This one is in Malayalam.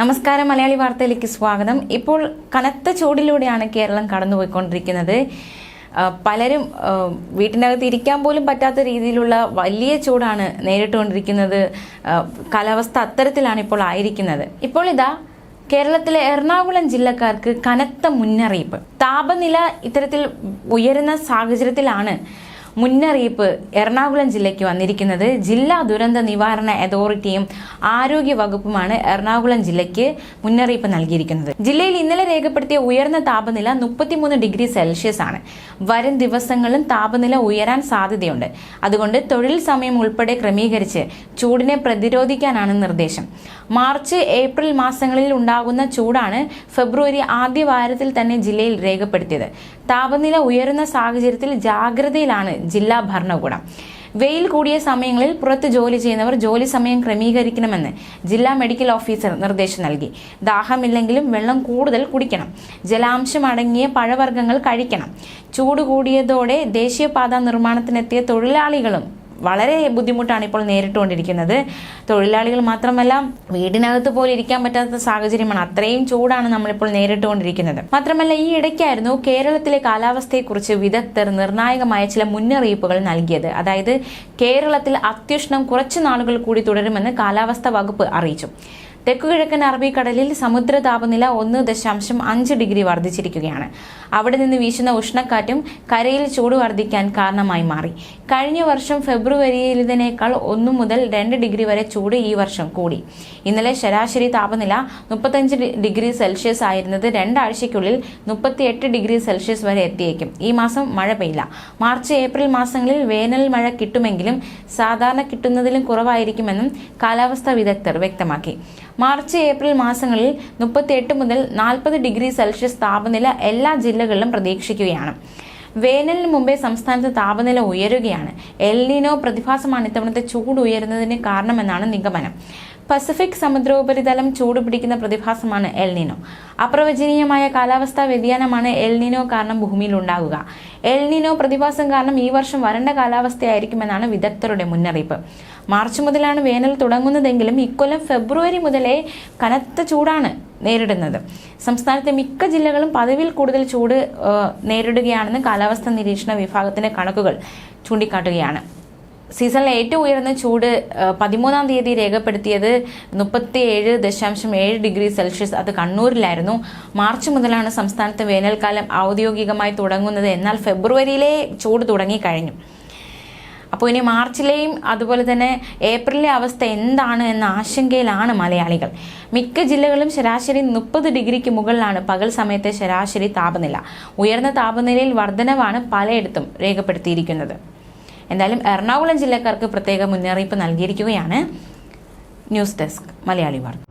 നമസ്കാരം മലയാളി വാർത്തയിലേക്ക് സ്വാഗതം. ഇപ്പോൾ കനത്ത ചൂടിലൂടെയാണ് കേരളം കടന്നുപോയിക്കൊണ്ടിരിക്കുന്നത്. പലരും വീട്ടിനകത്ത് ഇരിക്കാൻ പോലും പറ്റാത്ത രീതിയിലുള്ള വലിയ ചൂടാണ് നേരിട്ടുകൊണ്ടിരിക്കുന്നത്. കാലാവസ്ഥ അത്തരത്തിലാണ് ഇപ്പോൾ ആയിരിക്കുന്നത്. ഇപ്പോൾ ഇതാ കേരളത്തിലെ എറണാകുളം ജില്ലക്കാർക്ക് കനത്ത മുന്നറിയിപ്പ്. താപനില ഇത്തരത്തിൽ ഉയരുന്ന സാഹചര്യത്തിലാണ് മുന്നറിയിപ്പ് എറണാകുളം ജില്ലയ്ക്ക് വന്നിരിക്കുന്നത് ജില്ലാ ദുരന്ത നിവാരണ അതോറിറ്റിയും ആരോഗ്യ വകുപ്പുമാണ് എറണാകുളം ജില്ലയ്ക്ക് മുന്നറിയിപ്പ് നൽകിയിരിക്കുന്നത്. ജില്ലയിൽ ഇന്നലെ രേഖപ്പെടുത്തിയ ഉയർന്ന താപനില മുപ്പത്തിമൂന്ന് ഡിഗ്രി സെൽഷ്യസ് ആണ്. വരും ദിവസങ്ങളിലും താപനില ഉയരാൻ സാധ്യതയുണ്ട്. അതുകൊണ്ട് തൊഴിൽ സമയം ഉൾപ്പെടെ ക്രമീകരിച്ച് ചൂടിനെ പ്രതിരോധിക്കാനാണ് നിർദ്ദേശം. മാർച്ച് ഏപ്രിൽ മാസങ്ങളിൽ ഉണ്ടാകുന്ന ചൂടാണ് ഫെബ്രുവരി ആദ്യ വാരത്തിൽ തന്നെ ജില്ലയിൽ രേഖപ്പെടുത്തിയത്. താപനില ഉയരുന്ന സാഹചര്യത്തിൽ ജാഗ്രതയിലാണ് ജില്ലാ ഭരണകൂടം. വെയിൽ കൂടിയ സമയങ്ങളിൽ പുറത്ത് ജോലി ചെയ്യുന്നവർ ജോലി സമയം ക്രമീകരിക്കണമെന്ന് ജില്ലാ മെഡിക്കൽ ഓഫീസർ നിർദ്ദേശം നൽകി. ദാഹമില്ലെങ്കിലും വെള്ളം കൂടുതൽ കുടിക്കണം. ജലാംശം അടങ്ങിയ പഴവർഗങ്ങൾ കഴിക്കണം. ചൂട് കൂടിയതോടെ ദേശീയപാത നിർമ്മാണത്തിനെത്തിയ തൊഴിലാളികളും വളരെ ബുദ്ധിമുട്ടാണ് ഇപ്പോൾ നേരിട്ടുകൊണ്ടിരിക്കുന്നത്. തൊഴിലാളികൾ മാത്രമല്ല വീടിനകത്ത് പോലും ഇരിക്കാൻ പറ്റാത്ത സാഹചര്യമാണ്. അത്രയും ചൂടാണ് നമ്മളിപ്പോൾ നേരിട്ടുകൊണ്ടിരിക്കുന്നത്. മാത്രമല്ല ഈ ഇടയ്ക്കായിരുന്നു കേരളത്തിലെ കാലാവസ്ഥയെക്കുറിച്ച് വിദഗ്ധർ നിർണായകമായ ചില മുന്നറിയിപ്പുകൾ നൽകിയത്. അതായത് കേരളത്തിൽ അത്യുഷ്ണം കുറച്ചു നാളുകൾ കൂടി തുടരുമെന്ന് കാലാവസ്ഥാ വകുപ്പ് അറിയിച്ചു. തെക്കുകിഴക്കൻ അറബിക്കടലിൽ സമുദ്ര താപനില ഒന്ന് ദശാംശം അഞ്ച് ഡിഗ്രി വർദ്ധിച്ചിരിക്കുകയാണ്. അവിടെ നിന്ന് വീശുന്ന ഉഷ്ണക്കാറ്റും കരയിൽ ചൂട് വർദ്ധിക്കാൻ കാരണമായി മാറി. കഴിഞ്ഞ വർഷം ഫെബ്രുവരിയിലേതിനേക്കാൾ ഒന്നു മുതൽ രണ്ട് ഡിഗ്രി വരെ ചൂട് ഈ വർഷം കൂടി. ഇന്നലെ ശരാശരി താപനില മുപ്പത്തഞ്ച് ഡിഗ്രി സെൽഷ്യസ് ആയിരുന്നത് രണ്ടാഴ്ചയ്ക്കുള്ളിൽ മുപ്പത്തിയെട്ട് ഡിഗ്രി സെൽഷ്യസ് വരെ എത്തിയേക്കും. ഈ മാസം മഴ പെയ്യില്ല. മാർച്ച് ഏപ്രിൽ മാസങ്ങളിൽ വേനൽ മഴ കിട്ടുമെങ്കിലും സാധാരണ കിട്ടുന്നതിലും കുറവായിരിക്കുമെന്നും കാലാവസ്ഥാ വിദഗ്ധർ വ്യക്തമാക്കി. മാർച്ച് ഏപ്രിൽ മാസങ്ങളിൽ മുപ്പത്തിയെട്ട് മുതൽ നാൽപ്പത് ഡിഗ്രി സെൽഷ്യസ് താപനില എല്ലാ ജില്ലകളിലും പ്രതീക്ഷിക്കുകയാണ്. വേനലിന് മുമ്പേ സംസ്ഥാനത്ത് താപനില ഉയരുകയാണ്. എൽനിനോ പ്രതിഭാസമാണ് ഇത്തവണത്തെ ചൂട് ഉയരുന്നതിന് കാരണമെന്നാണ് നിഗമനം. പസഫിക് സമുദ്രോപരിതലം ചൂടുപിടിക്കുന്ന പ്രതിഭാസമാണ് എൽനിനോ അപ്രവചനീയമായ കാലാവസ്ഥാ വ്യതിയാനമാണ് എൽനിനോ കാരണം ഭൂമിയിൽ ഉണ്ടാകുക എൽനിനോ പ്രതിഭാസം കാരണം ഈ വർഷം വരണ്ട കാലാവസ്ഥയായിരിക്കുമെന്നാണ് വിദഗ്ധരുടെ മുന്നറിയിപ്പ്. മാർച്ച് മുതലാണ് വേനൽ തുടങ്ങുന്നതെങ്കിലും ഇക്കൊല്ലം ഫെബ്രുവരി മുതലേ കനത്ത ചൂടാണ് നേരിടുന്നത്. സംസ്ഥാനത്തെ മിക്ക ജില്ലകളും പതിവിൽ കൂടുതൽ ചൂട് നേരിടുകയാണെന്ന് കാലാവസ്ഥാ നിരീക്ഷണ വിഭാഗത്തിന്റെ കണക്കുകൾ ചൂണ്ടിക്കാട്ടുകയാണ്. സീസണിലെ ഏറ്റവും ഉയർന്ന ചൂട് പതിമൂന്നാം തീയതി രേഖപ്പെടുത്തിയത് മുപ്പത്തി ഏഴ് ദശാംശം ഏഴ് ഡിഗ്രി സെൽഷ്യസ്. അത് കണ്ണൂരിലായിരുന്നു. മാർച്ച് മുതലാണ് സംസ്ഥാനത്ത് വേനൽക്കാലം ഔദ്യോഗികമായി തുടങ്ങുന്നത്. എന്നാൽ ഫെബ്രുവരിയിലെ ചൂട് തുടങ്ങിക്കഴിഞ്ഞു അപ്പോൾ ഇനി മാർച്ചിലെയും അതുപോലെ തന്നെ ഏപ്രിലിലെ അവസ്ഥ എന്താണ് എന്ന ആശങ്കയിലാണ് മലയാളികൾ. മിക്ക ജില്ലകളും ശരാശരി മുപ്പത് ഡിഗ്രിക്ക് മുകളിലാണ്. പകൽ സമയത്തെ ശരാശരി താപനില. ഉയർന്ന താപനിലയിൽ വർധനവാണ് പലയിടത്തും രേഖപ്പെടുത്തിയിരിക്കുന്നത്. എന്തായാലും എറണാകുളം ജില്ലക്കാർക്ക് പ്രത്യേക മുന്നറിയിപ്പ് നൽകിയിരിക്കുകയാണ്. ന്യൂസ് ഡെസ്ക് മലയാളി വാർത്ത.